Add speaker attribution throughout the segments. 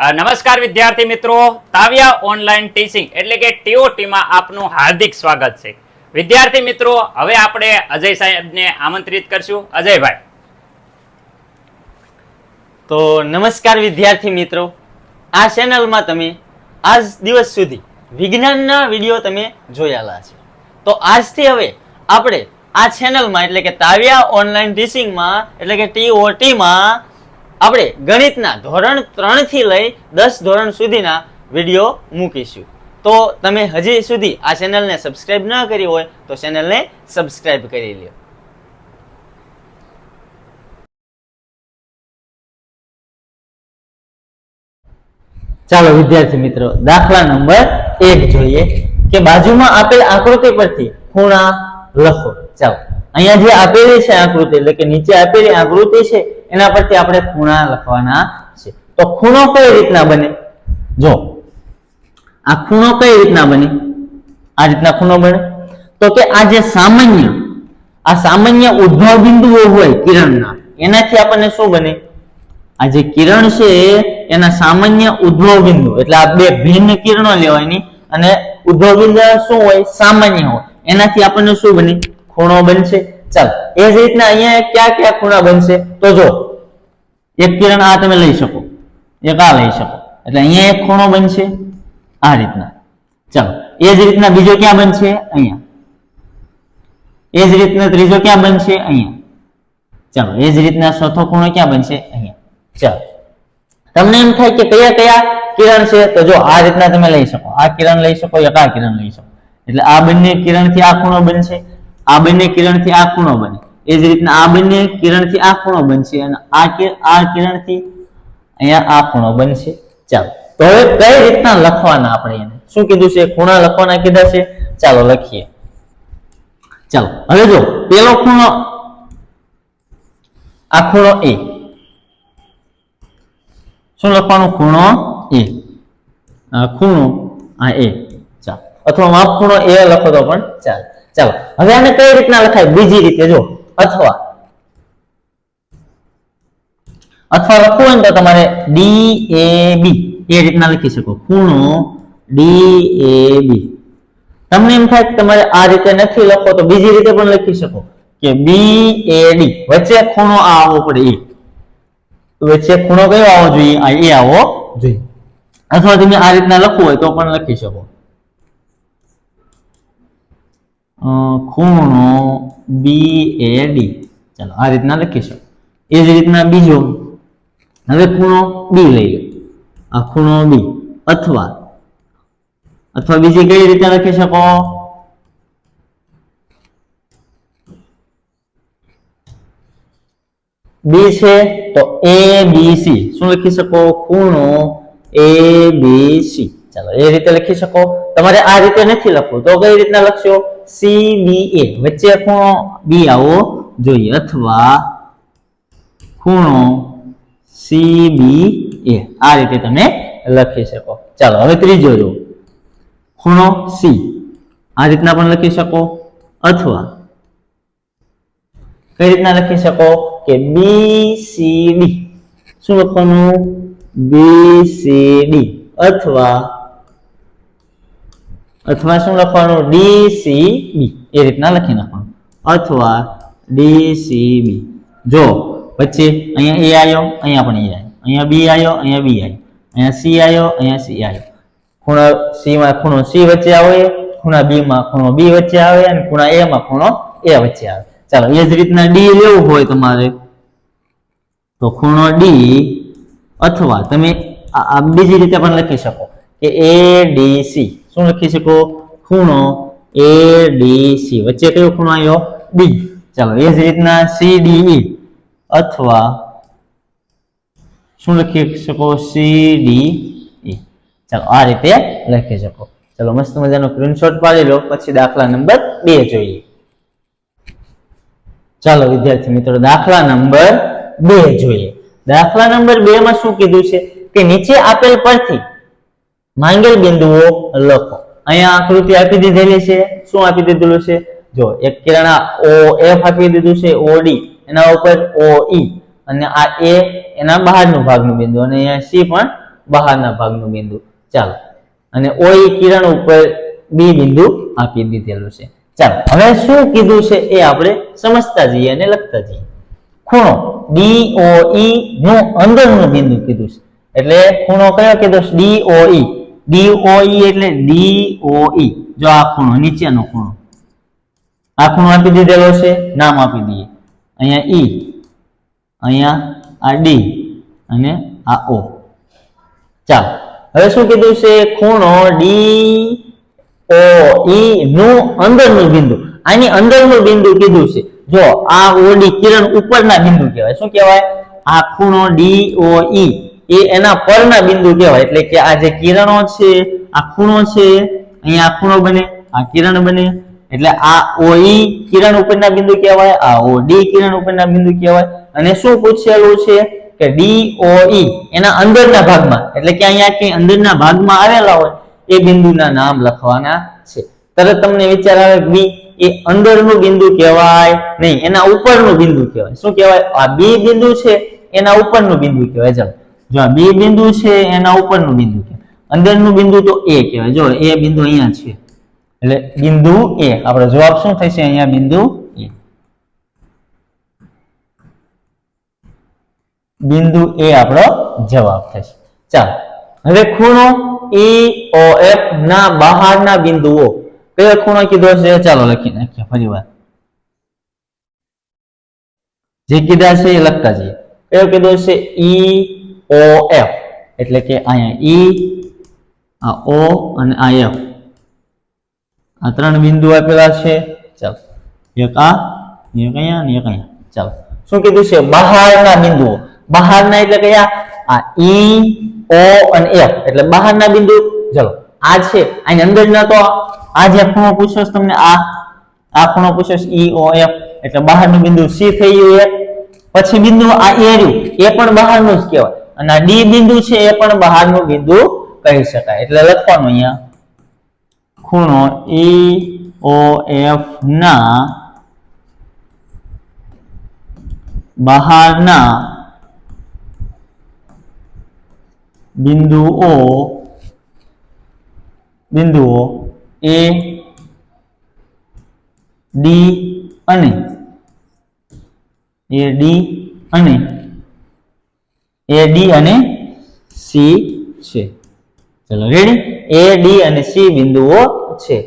Speaker 1: નમસ્કાર વિદ્યાર્થી મિત્રો. તાવ્યા ઓનલાઈન ટીચિંગ એટલે કે ટીઓટીમાં આપનું હાર્દિક સ્વાગત છે. વિદ્યાર્થી મિત્રો, હવે આપણે અજય સાહેબને આમંત્રિત કરશું. અજયભાઈ.
Speaker 2: તો નમસ્કાર વિદ્યાર્થી મિત્રો. આ ચેનલમાં તમે આજ દિવસ સુધી વિજ્ઞાનના વીડિયો તમે જોયેલા છે. તો આજથી હવે આપણે આ ચેનલમાં એટલે કે તાવ્યા ઓનલાઈન ટીચિંગમાં એટલે કે ટીઓટીમાં આપણે ગણિતના ધોરણ ત્રણથી લઈ દસ ધોરણ સુધીના વીડિયો મૂકીશું. તો તમે હજી સુધી આ ચેનલને સબસ્ક્રાઇબ ન કરી હોય તો ચેનલને સબસ્ક્રાઇબ કરી લ્યો. ચાલો વિદ્યાર્થી મિત્રો, દાખલા નંબર એક જોઈએ કે બાજુમાં આપેલ આકૃતિ પરથી ખૂણા લખો. ચાલો. અહીંયા જે આપેલી છે આકૃતિ, એટલે કે નીચે આપેલી આકૃતિ છે, એના પરથી આપણે ખૂણા લખવાના છે. તો ખૂણો કઈ રીતના બને? જો, આ ખૂણો કઈ રીતના બને? આ રીતના ખૂણો બને. તો કે આ જે સામાન્ય, આ સામાન્ય ઉદ્ભવ બિંદુઓ હોય કિરણના, એનાથી આપણને શું બને? આ જે કિરણ છે, એના સામાન્ય ઉદ્ભવ બિંદુ, એટલે આ બે ભિન્ન કિરણો લેવાની, અને ઉદ્ભવ બિંદુ શું હોય? સામાન્ય હોય. એનાથી આપણને શું બને? ખૂણો બનશે. ચાલો, એ જ રીતના અહીંયા ક્યાં ક્યાં ખૂણા બનશે? તો જો, એક કિરણ આ તમે લઈ શકો, એક આ લઈ શકો. એટલે અહીંયા એક ખૂણો બનશે, આ રીતના. ચાલો, એ જ રીતના બીજો ક્યાં બનશે? અહીંયા. એ જ રીતના ત્રીજો ક્યાં બનશે? અહીંયા. ચાલો, એ જ રીતના ચોથો ખૂણો ક્યાં બનશે? અહીંયા. ચાલો. તમને એમ થાય કે કયા કયા કિરણ છે? તો જો, આ રીતના તમે લઈ શકો. આ કિરણ લઈ શકો, એક આ કિરણ લઈ શકો. એટલે આ બંને કિરણથી આ ખૂણો બનશે, આ બંને કિરણથી આ ખૂણો બને. એ જ રીતના આ બંને કિરણથી આ ખૂણો બનશે અને આ આ કિરણથી અહીંયા આ ખૂણો બનશે. ચાલો, તો હવે કઈ રીતના લખવાના આપણે એને? શું કીધું છે? ખૂણા લખવાના કીધા છે? ચાલો લખીએ. ચાલો, હવે જો, પેલો ખૂણો, આ ખૂણો એ. શું લખવાનું? ખૂણો એ. ખૂણો આ એ. અથવા માપ ખૂણો એ લખો તો પણ ચાલે. ચાલો હવે આને કઈ રીતના લખાય? બીજી રીતે જો અથવા અથવા લખવું હોય ને તો તમારે ડી એ બી એ રીતના લખી શકો. ખૂણો ડી એ બી તમને એમ થાય કે તમારે આ રીતે નથી લખો તો બીજી રીતે પણ લખી શકો. કે બી એ ડી વચ્ચે ખૂણો આ આવવો પડે એ વચ્ચે ખૂણો કયો આવવો જોઈએ? આ એ આવવો જોઈએ. અથવા તમે આ રીતના લખવું હોય તો પણ લખી શકો. ખૂણો બી એ ડી ચાલો, આ રીતના લખી શકો. એ જ રીતના બીજો. હવે ખૂણો બી લઈ લો. આ ખૂણો બી અથવા અથવા બીજી કઈ રીતે લખી શકો? બી છે તો એ બી સી શું લખી શકો? ખૂણો એ બી સી ચાલો, એ રીતે લખી શકો. તમારે આ રીતે નથી લખવું. તો કઈ રીતના લખશો? સી બી એ વચ્ચે ખૂણો બી આવો જોઈએ અથવા ખૂણો સી બી એ આ રીતે તમે લખી શકો. ચાલો, હવે ત્રીજો જો. ખૂણો સી આ રીતના પણ લખી શકો અથવા કઈ રીતના લખી શકો કે બી સી ડી શું લખવાનું? બી સી ડી અથવા અથવા શું લખવાનું? ડી સી બી એ રીતના લખી નાખવાનું. અથવા ડી સી બી જો પછી અહીંયા એ આવ્યો અહીંયા પણ એ આવ્યો અહીંયા બી આવ્યો અહીંયા બી આવ્યો અહીંયા સી આવ્યો અહીંયા સી આવ્યો ખૂણો સી માં ખૂણો સી વચ્ચે આવે, ખૂણા બી માં ખૂણો બી વચ્ચે આવે, અને ખૂણા એ માં ખૂણો એ વચ્ચે આવે. ચાલો, એ જ રીતના ડી લેવું હોય તમારે, તો ખૂણો ડી અથવા તમે આ બીજી રીતે પણ લખી શકો કે એ ડી સી શું લખી શકો? ખૂણો એ ડી સી વચ્ચે કયો ખૂણો આવ્યો ડી ચાલો, એ જ રીતના સી ડી ઈ અથવા શું લખી શકો? સી ડી ઈ ચાલો, આ રીતે લખી શકો. ચાલો, મસ્ત મજાનો સ્ક્રીનશોટ પાડી લો, પછી દાખલા નંબર બે જોઈએ. ચાલો, વિદ્યાર્થી મિત્રો, દાખલા નંબર બે જોઈએ. દાખલા નંબર બે માં શું કીધું છે? કે નીચે આપેલ પરથી માંગેલ બિંદુઓ લખો. અહીંયા આકૃતિ આપી દીધેલી છે. શું આપી દીધેલું છે? જો, એક કિરણ ઓ એફ આપી દીધું છે ઓ ડી એના ઉપર ઓ ઈ અને આ એ એના બહારનું ભાગનું બિંદુ અને અહીંયા સી પણ બહારના ભાગનું બિંદુ. ચાલો. અને ઓઈ કિરણ ઉપર બી બિંદુ આપી દીધેલું છે. ચાલો. હવે શું કીધું છે એ આપણે સમજતા જઈએ અને લખતા જઈએ. ખૂણો ડી ઓ ઈ નું અંદરનું બિંદુ કીધું છે. એટલે ખૂણો કયો કીધો D O E D E એટલે ડી ઈ જો આ ખૂણો, નીચેનો ખૂણો. આ ખૂણો આપી દીધેલો છે, નામ આપી દઈએ. અહીંયા ઈ અહીંયા આ ડી અને આ ઓ ચાલો, હવે શું કીધું છે? ખૂણો ડી ઓ ઈ નું અંદરનું બિંદુ. આની અંદરનું બિંદુ કીધું છે. જો આ ઓડી કિરણ ઉપરના બિંદુ કહેવાય. શું કહેવાય? આ ખૂણો ડી ઈ એ એના પરના બિંદુ કહેવાય. એટલે કે આ જે કિરણો છે, આ ખૂણો છે, અહીંયા આ ખૂણો બને, આ કિરણ બને. એટલે આ ઓ ઈ કિરણ ઉપરના બિંદુ કહેવાય, આ ઓ ડી કિરણ ઉપરના બિંદુ કહેવાય. અને શું પૂછેલું છે કે ડી ઓ ઈ એના અંદરના ભાગમાં, એટલે કે અહીંયા કે અંદરના ભાગમાં આવેલા હોય, એ બિંદુના નામ લખવાના છે. તરત તમને વિચાર આવે બી એ અંદરનું બિંદુ કહેવાય નહીં, એના ઉપરનું બિંદુ કહેવાય. શું કહેવાય? આ બી બિંદુ છે, એના ઉપરનું બિંદુ કહેવાય. ચાલો જો આ બી બિંદુ છે, એના ઉપરનું બિંદુ કહેવાય અંદરનું બિંદુ તો એ કહેવાય. જો એ બિંદુ અહીંયા છે, એટલે બિંદુ એ. આપણો જવાબ શું થશે? અહીંયા બિંદુ એ. બિંદુ એ આપણો જવાબ થશે. ચાલો, હવે ખૂણો ઈ ઓ એફ ના બહારના બિંદુઓ. કયો ખૂણો કીધો છે, ચાલો લખી નાખીએ ફરી વાર. જે કીધા છે એ લખતા જઈએ. કયો કીધો છે ઈ ઓ એફ એટલે કે અહીંયા ઈ આ ઓ અને આ એફ આ ત્રણ બિંદુ આપેલા છે. ચાલો. એક આ, એક અહીંયા અને એક અહીંયા. ચાલો. શું કીધું છે? બહારના બિંદુઓ. બહારના એટલે કયા આ ઈ ઓ અને એફ એટલે બહારના બિંદુ. ચલો. આ છે. આની અંદર ના તો આ જે ખૂણો પૂછ્યો તમને? આ આ ખૂણો પૂછ્યો ઈ ઓ એફ એટલે બહારનું બિંદુ સી થઈ ગયું એક પછી બિંદુ આ એ રહ્યું. એ પણ બહારનું જ કહેવાય. અને ડી બિંદુ છે એ પણ બહારનું બિંદુ કહી શકાય. એટલે લખવાનું અહીંયા. ખૂણો ઈ ઓ એફ ના બહારના બિંદુઓ બિંદુઓ એ ડી અને એ ડી અને એ ડી અને સી છે. ચલો રેડી એ ડી અને સી બિંદુઓ છે.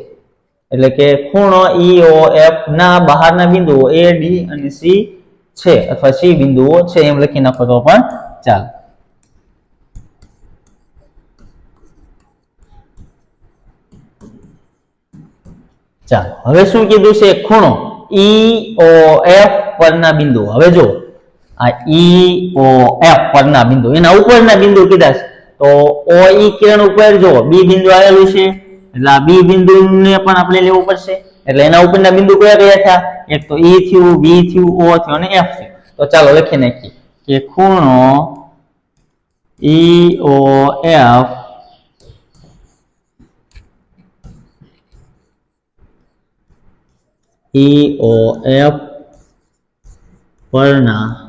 Speaker 2: એટલે કે ખૂણો ઈ ઓ એફ ના બહારના બિંદુઓ એ ડી અને સી છે, અથવા સી બિંદુઓ છે, એમ લખી નાખો તો પણ ચાલ. ચાલો, હવે શું કીધું છે? ખૂણો ઈ ઓ એફ પરના બિંદુઓ. હવે જો આ ઈ ઓ એફ પરના બિંદુ. એના ઉપરના બિંદુ કીધા છે. તો ઓ ઈ કિરણ ઉપર જો બી બિંદુ આવેલું છે. એટલે આ બી બિંદુ ને પણ આપણે લેવું પડશે. એટલે એના ઉપરના બિંદુ કયા કયા થયા? એક તો ઈ થયું બી થયું ઓ થયું અને એફ થયું. તો ચાલો લખી નાખીએ કે ખૂણો ઈ ઓ એફ EOF પરના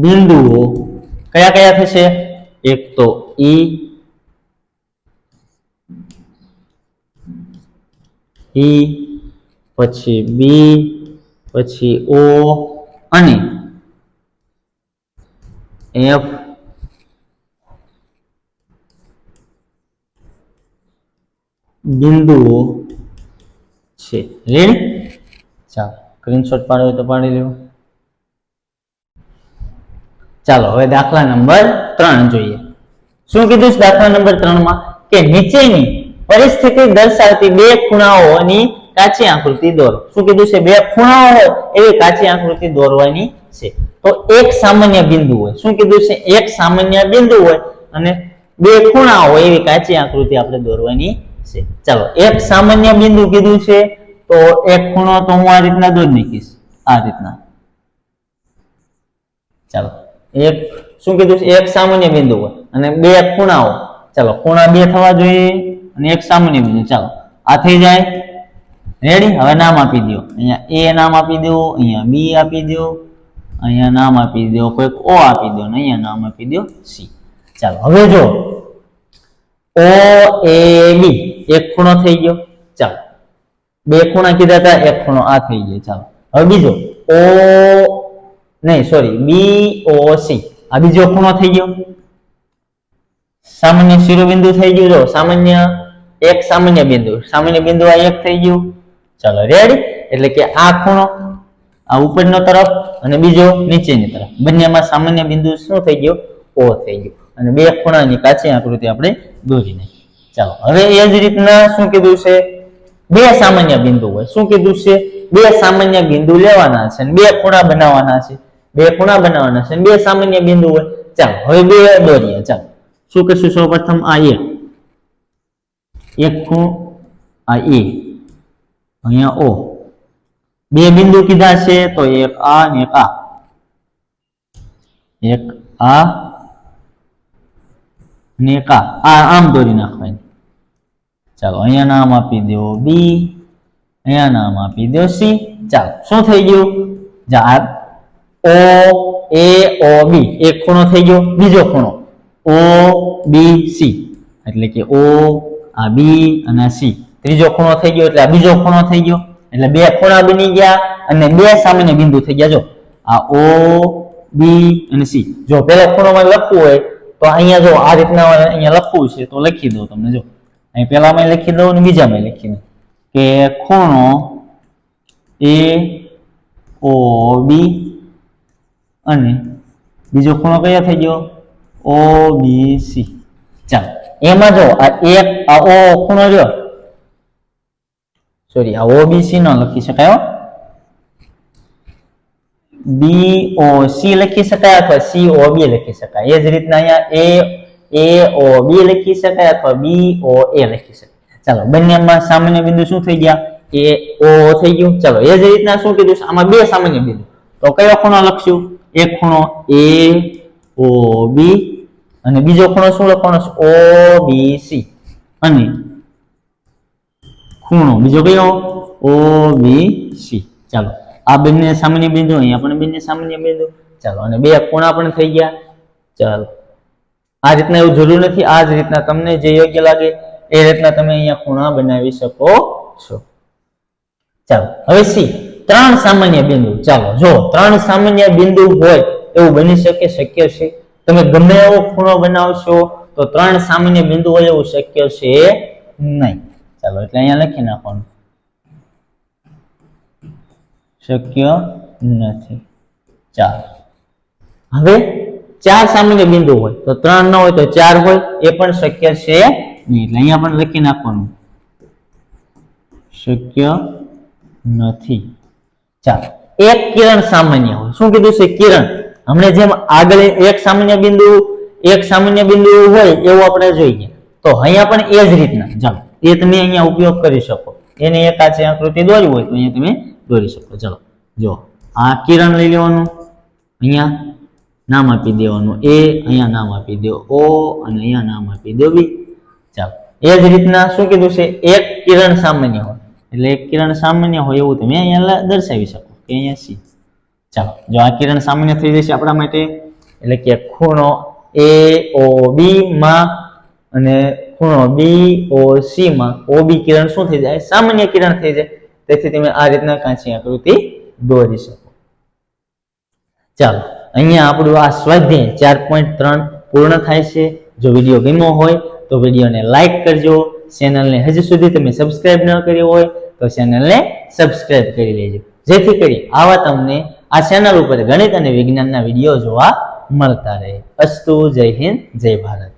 Speaker 2: બિંદુઓ કયા કયા થશે? એક તો E E પછી B, પછી O અને F. બિંદુઓ છે. રેડી ચાલો સ્ક્રીનશોટ પાડો તો પાડી લ્યો ચાલો, હવે દાખલા નંબર ત્રણ જોઈએ. શું કીધું છે દાખલા નંબર ત્રણમાં કે નીચેની પરિસ્થિતિ દર્શાવતી બે ખૂણાઓની કાચી આકૃતિ દોરો. શું કીધું છે? બે ખૂણાઓ હોય એવી કાચી આકૃતિ દોરવાની છે. તો એક સામાન્ય બિંદુ હોય. શું કીધું છે? એક સામાન્ય બિંદુ હોય અને બે ખૂણા હોય એવી કાચી આકૃતિ આપણે દોરવાની છે. ચાલો, એક સામાન્ય બિંદુ કીધું છે, તો એક ખૂણો તો હું આ રીતના દોરી નાખીશ. આ રીતના. ચાલો. એક, શું કીધું છે? એક સામાન્ય બિંદુ હોય. અને બે ખૂણાઓ. ચાલો, ખૂણા બે થવા જોઈએ અને એક સામાન્ય બિંદુ. ચાલો, આ થઈ જાય. રેડી હવે નામ આપી દો અહીંયા એ નામ આપી દો અહીંયા બી આપી દો અહીંયા નામ આપી દો કોઈક ઓ આપી દો ને અહીંયા નામ આપી દો સી ચાલો, હવે જો. ઓ એ બી એક ખૂણો થઈ ગયો. ચાલો. બે ખૂણા કીધા હતા, એક ખૂણો આ થઈ ગયો. ચાલો. હવે બીજો. ઓ નહીં સોરી બી ઓ સી આ બીજો ખૂણો થઈ ગયો. સામાન્ય શિરોબિંદુ થઈ ગયું. જો, સામાન્ય એક સામાન્ય બિંદુ. સામાન્ય બિંદુ આ એક થઈ ગયું. ચાલો રેડી એટલે કે આ ખૂણો આ ઉપરનો તરફ અને બીજો નીચેની તરફ. બંનેમાં સામાન્ય બિંદુ શું થઈ ગયો? ઓ થઈ ગયો. અને બે ખૂણાની કાચી આકૃતિ આપણે દોરી નાખી. ચાલો, હવે એ જ રીતના શું કીધું છે? બે સામાન્ય બિંદુ હોય. શું કીધું છે? બે સામાન્ય બિંદુ લેવાના છે અને બે ખૂણા બનાવવાના છે. બે ખૂણા બનાવવાના છે બે સામાન્ય બિંદુ હોય. ચાલો, હવે બે દોરીએ, ચાલો. શું કરશું સૌ પ્રથમ આ એ એક ખૂણ, આ એ. અહીંયા ઓ. બે બિંદુ કીધા છે, તો એક આ ને એક આ. એક આ ને એક આ આમ દોરી નાખવાની. ચાલો, અહીંયા નામ આપી દો બી, અહીંયા નામ આપી દો સી. ચાલો, શું થઈ ગયું? જા ઓ, એ, ઓ, બી. એક ખૂણો થઈ ગયો, બીજો ખૂણો. O, B, C. એટલે કે ઓ, આ બી અને સી. ત્રીજો ખૂણો થઈ ગયો એટલે આ બીજો ખૂણો થઈ ગયો. એટલે બે ખૂણા બની ગયા અને બે સામાન્ય બિંદુ થઈ ગયા. જો, આ ઓ, બી અને સી. જો પેલા ખૂણામાં લખવું હોય, તો અહીંયા જો આ રીતના અહીંયા લખવું છે, તો લખી દઉં તમને. જો, અહીં પેલામાં લખી દઉં અને બીજામાં લખી દઉં. કે ખૂણો એ, ઓ, બી અને બીજો ખૂણો કયો થઈ ગયો? ઓ બી સી ચાલો. એમાં જો આ એક, આ ઓ ખૂણો જો સોરી આ ઓબીસી નો લખી શકાય બી ઓ સી લખી શકાય અથવા સી ઓ બી લખી શકાય. એ જ રીતના અહીંયા એ એ ઓ બી લખી શકાય અથવા બી ઓ એ લખી શકાય. ચાલો, બંનેમાં સામાન્ય બિંદુ શું થઈ ગયા? એ ઓ થઈ ગયું. ચાલો, એ જ રીતના શું કીધું આમાં બે સામાન્ય બિંદુ. તો કયો ખૂણો લખશું? એક ખૂણો એ ઓ બી અને બીજો ખૂણો શું લખવાનો છે? ઓ બી સી અને ખૂણો, બીજો કયો? ઓ બી સી ચાલો, આ બંને સામાન્ય બિંદુ, અહીંયા પણ બંને સામાન્ય બિંદુ. ચાલો, અને બે ખૂણા પણ થઈ ગયા. ચાલો, આ રીતના એવું જરૂર નથી. આ જ રીતના તમને જે યોગ્ય લાગે, એ રીતના તમે અહીંયા ખૂણા બનાવી શકો છો. ચાલો, હવે સી ત્રણ સામાન્ય બિંદુ. ચાલો, જો ત્રણ સામાન્ય બિંદુ હોય, એવું બની શકે, શક્ય છે? તમે ગમે એવો ખૂણો બનાવશો, તો ત્રણ સામાન્ય બિંદુ હોય એવું શક્ય છે? નહીં. ચાલો, એટલે અહીંયા લખી નાખવાનું. શક્ય નથી. ચાલો. હવે ચાર સામાન્ય બિંદુ હોય, તો ત્રણ ન હોય તો ચાર હોય, એ પણ શક્ય છે? નહીં, એટલે અહીંયા પણ લખી નાખવાનું. શક્ય નથી. ચાલો, એક કિરણ સામાન્ય હોય. શું કીધું છે કિરણ? હમણાં જેમ આગળ એક સામાન્ય બિંદુ, એક સામાન્ય બિંદુ હોય એવું આપણે જોઈએ. તો અહીંયા પણ એ જ રીતના. ચાલો, એ તમે અહીંયા ઉપયોગ કરી શકો. એને એક આચી આકૃતિ દોરી હોય તો અહીંયા તમે દોરી શકો. ચલો, જો, આ કિરણ લઈ લેવાનું. અહીંયા નામ આપી દેવાનું. એ અહીંયા નામ આપી દો. ઓ અને અહીંયા નામ આપી દો બી. ચાલો, એ જ રીતના શું કીધું છે? એક કિરણ સામાન્ય હોય. એટલે કિરણ સામાન્ય હોય એવું તમે અહીંયા દર્શાવી શકો. કે અહીંયા સી. ચાલો, જો આ કિરણ સામાન્ય થઈ જશે આપણા માટે, એટલે કે ખૂણો એ ઓ બી માં અને ખૂણો બી ઓ સી માં. ઓ બી કિરણ શું થઈ જાય? સામાન્ય કિરણ થઈ જાય. તેથી તમે આ રીતના કાંચી આકૃતિ દોરી શકો. ચાલો, અહીંયા આપણું આ સ્વાધ્યાય ચાર પોઈન્ટ ત્રણ પૂર્ણ થાય છે. જો વીડિયો ગમ્યો હોય તો વિડીયોને લાઈક કરજો. ચેનલને હજી સુધી તમે સબસ્ક્રાઇબ ન કરી હોય તો ચેનલને સબસ્ક્રાઇબ કરી લેજો. જેથી કરી આવા તમને આ ચેનલ ઉપર ગણિત અને વિજ્ઞાનના વીડિયો જોવા મળતા રહે. અસ્તુ, જય હિન્દ, જય ભારત.